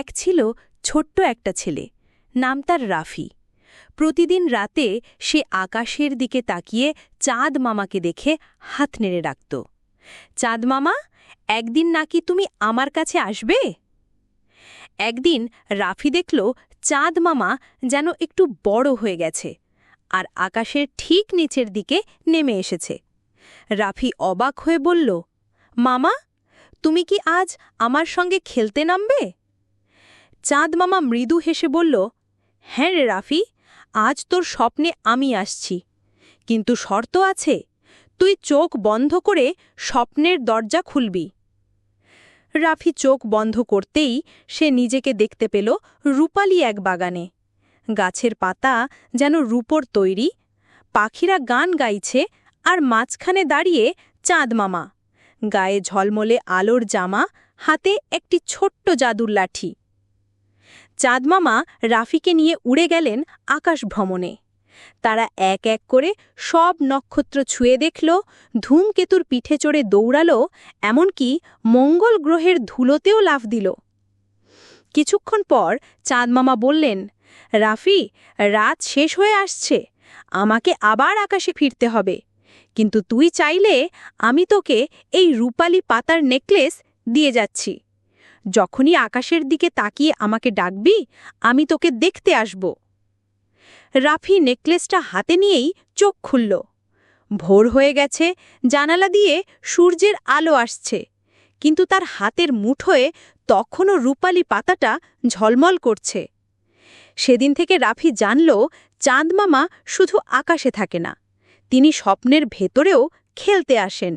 এক ছিল ছোট্ট একটা ছেলে, নাম তার রাফি। প্রতিদিন রাতে সে আকাশের দিকে তাকিয়ে চাঁদ মামাকে দেখে হাত নেড়ে রাখত চাঁদ মামা, একদিন নাকি তুমি আমার কাছে আসবে? একদিন রাফি দেখল চাঁদ মামা যেন একটু বড় হয়ে গেছে আর আকাশের ঠিক নিচের দিকে নেমে এসেছে। রাফি অবাক হয়ে বলল, মামা, তুমি কি আজ আমার সঙ্গে খেলতে নামবে? চাঁদ মামা মৃদু হেসে বলল হ্যাঁ রে রাফি, আজ তোর স্বপ্নে আমি আসছি। কিন্তু শর্ত আছে, তুই চোখ বন্ধ করে স্বপ্নের দরজা খুলবি রাফি চোখ বন্ধ করতেই সে নিজেকে দেখতে পেল রূপালি এক বাগানে। গাছের পাতা যেন রূপর তৈরি, পাখিরা গান গাইছে আর মাঝখানে দাঁড়িয়ে চাঁদ মামা গায়ে ঝলমলে আলোর জামা, হাতে একটি ছোট্ট জাদুর লাঠি। চাঁদমামা রাফিকে নিয়ে উড়ে গেলেন আকাশ ভ্রমণে তারা এক এক করে সব নক্ষত্র ছুঁয়ে দেখল, ধূমকেতুর পিঠে চড়ে দৌড়াল, এমনকি মঙ্গল গ্রহের ধুলোতেও লাফ দিল। কিছুক্ষণ পর চাঁদমামা বললেন, রাফি, রাত শেষ হয়ে আসছে, আমাকে আবার আকাশে ফিরতে হবে। কিন্তু তুই চাইলে আমি তোকে এই রূপালি পাতার নেকলেস দিয়ে যাচ্ছি। যখনই আকাশের দিকে তাকিয়ে আমাকে ডাকবি, আমি তোকে দেখতে আসব। রাফি নেকলেসটা হাতে নিয়েই চোখ খুলল। ভোর হয়ে গেছে, জানালা দিয়ে সূর্যের আলো আসছে, কিন্তু তার হাতের মুঠোয় তখনও রূপালি পাতাটা ঝলমল করছে। সেদিন থেকে রাফি জানল চাঁদমামা শুধু আকাশে থাকে না, তিনি স্বপ্নের ভেতরেও খেলতে আসেন।